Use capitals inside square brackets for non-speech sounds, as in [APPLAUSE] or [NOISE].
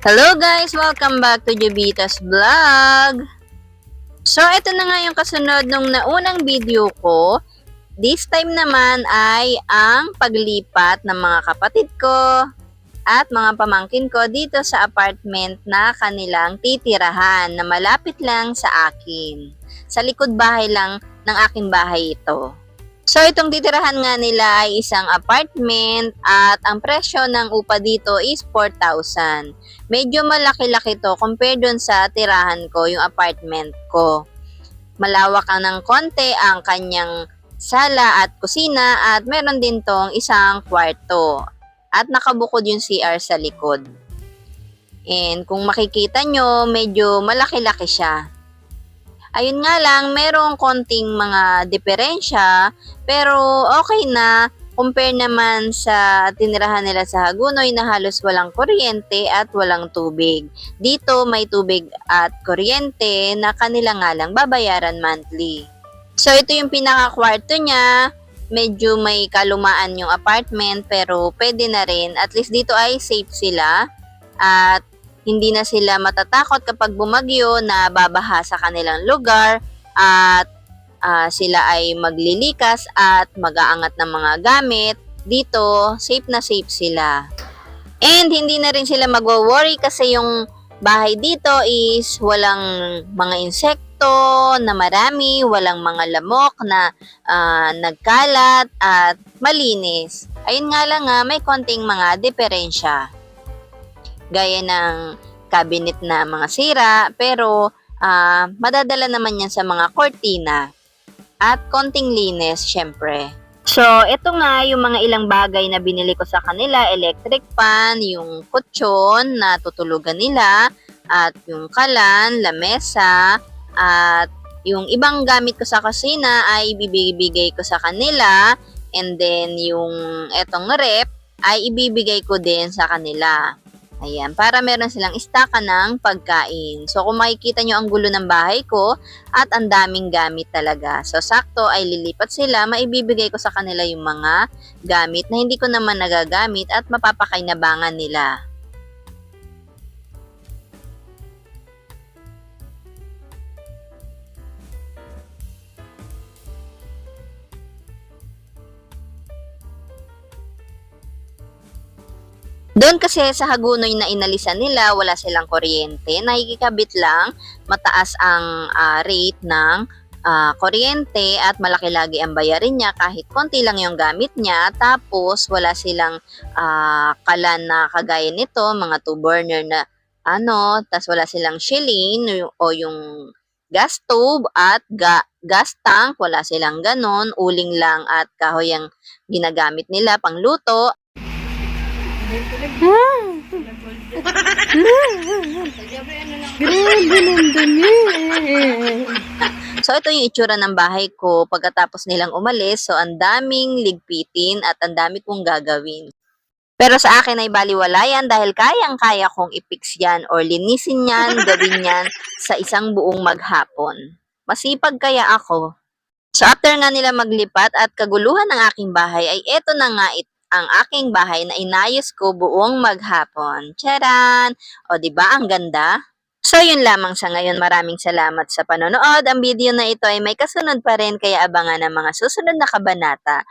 Hello guys! Welcome back to Jubita's Vlog! So, ito na nga yung kasunod nung naunang video ko. This time naman ay ang paglipat ng mga kapatid ko at mga pamangkin ko dito sa apartment na kanilang titirahan na malapit lang sa akin. Sa likod bahay lang ng aking bahay ito. So, itong titirahan nga nila ay isang apartment at ang presyo ng upa dito is 4,000 medyo malaki-laki to compare dun sa tirahan ko, yung apartment ko. Malawak ang ng konti ang kanyang sala at kusina at meron din tong isang kwarto. At nakabukod yung CR sa likod. And kung makikita nyo, medyo malaki-laki siya. Ayun nga lang, merong konting mga diferensya, pero okay na compare naman sa tinirahan nila sa Hagunoy na halos walang kuryente at walang tubig. Dito may tubig at kuryente na kanila nga lang babayaran monthly. So ito yung pinaka-kwarto niya. Medyo may kalumaan yung apartment pero pwede na rin. At least dito ay safe sila at hindi na sila matatakot kapag bumagyo na babaha sa kanilang lugar at ah, sila ay maglilikas at mag-aangat ng mga gamit, dito, safe na safe sila. And hindi na rin sila magwo-worry kasi yung bahay dito is walang mga insekto na marami, walang mga lamok na ah, nagkalat at malinis. Ayun nga lang nga, may konting mga diferensya. Gaya ng cabinet na mga sira, pero ah, madadala naman yan sa mga kortina at konting linis, syempre. So, ito nga yung mga ilang bagay na binili ko sa kanila, electric fan, yung kutsyon na tutulugan nila, at yung kalan, lamesa, at yung ibang gamit ko sa kusina ay ibibigay ko sa kanila, and then yung etong rep ay ibibigay ko din sa kanila. Ayan, para meron silang istaka ng pagkain. So, kung makikita nyo ang gulo ng bahay ko at ang daming gamit talaga. So, sakto ay lilipat sila, maibibigay ko sa kanila yung mga gamit na hindi ko naman nagagamit at mapapakainabangan nila. Doon kasi sa Hagunoy na inalisan nila, wala silang kuryente. Nakikikabit lang, mataas ang ah, rate ng ah, kuryente at malaki lagi ang bayarin niya kahit konti lang yung gamit niya. Tapos wala silang ah, kalan na kagaya nito, mga two burner na ano, tas wala silang shilling o- yung gas stove at ga- gas tank, wala silang ganon, uling lang at kahoy ang ginagamit nila pang luto Grabe ng dumi. So, ito yung itsura ng bahay ko pagkatapos nilang umalis. So, ang daming ligpitin at ang dami kong gagawin. Pero sa akin ay baliwalayan dahil kayang-kaya kong i-fix yan or linisin yan, [LAUGHS] gawin yan sa isang buong maghapon. Masipag kaya ako. So, after nga nila maglipat at kaguluhan ng aking bahay, ay eto na nga it ang aking bahay na inayos ko buong maghapon. Charan! O, ba ang ganda? So, yun lamang sa ngayon. Maraming salamat sa panonood. Ang video na ito ay may kasunod pa rin kaya abangan ang mga susunod na kabanata.